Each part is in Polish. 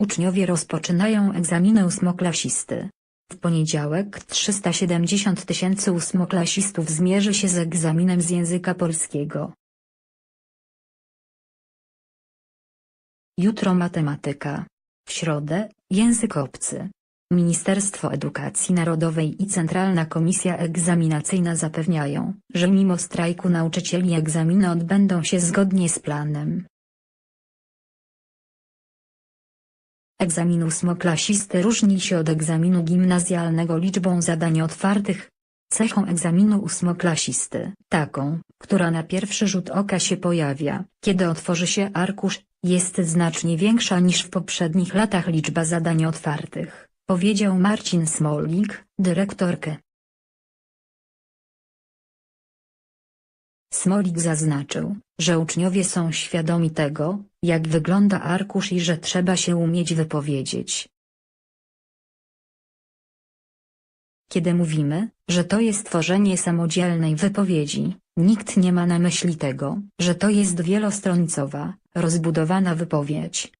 Uczniowie rozpoczynają egzaminy ósmoklasisty. W poniedziałek 370 tysięcy ósmoklasistów zmierzy się z egzaminem z języka polskiego. Jutro matematyka. W środę, język obcy. Ministerstwo Edukacji Narodowej i Centralna Komisja Egzaminacyjna zapewniają, że mimo strajku nauczycieli egzaminy odbędą się zgodnie z planem. Egzamin ósmoklasisty różni się od egzaminu gimnazjalnego liczbą zadań otwartych. Cechą egzaminu ósmoklasisty, taką, która na pierwszy rzut oka się pojawia, kiedy otworzy się arkusz, jest znacznie większa niż w poprzednich latach liczba zadań otwartych, powiedział Marcin Smolik, dyrektorkę. Smolik zaznaczył, że uczniowie są świadomi tego, jak wygląda arkusz i że trzeba się umieć wypowiedzieć. Kiedy mówimy, że to jest tworzenie samodzielnej wypowiedzi, nikt nie ma na myśli tego, że to jest wielostronicowa, rozbudowana wypowiedź.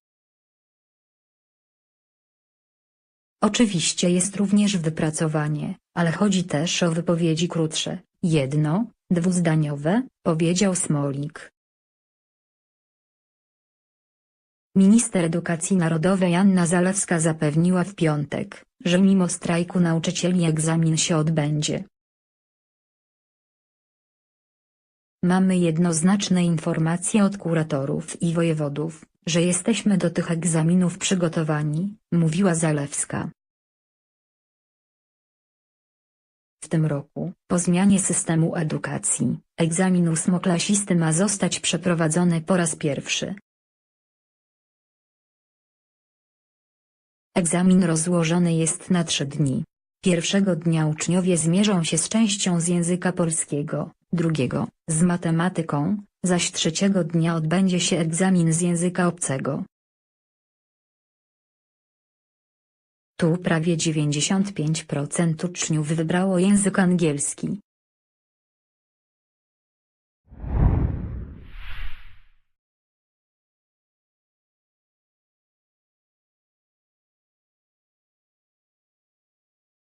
Oczywiście jest również wypracowanie, ale chodzi też o wypowiedzi krótsze, jedno, dwuzdaniowe, powiedział Smolik. Minister Edukacji Narodowej Anna Zalewska zapewniła w piątek, że mimo strajku nauczycieli egzamin się odbędzie. Mamy jednoznaczne informacje od kuratorów i wojewodów, że jesteśmy do tych egzaminów przygotowani, mówiła Zalewska. Roku, po zmianie systemu edukacji, egzamin ósmoklasisty ma zostać przeprowadzony po raz pierwszy. Egzamin rozłożony jest na trzy dni. Pierwszego dnia uczniowie zmierzą się z częścią z języka polskiego, drugiego, z matematyką, zaś trzeciego dnia odbędzie się egzamin z języka obcego. Tu prawie 95% uczniów wybrało język angielski,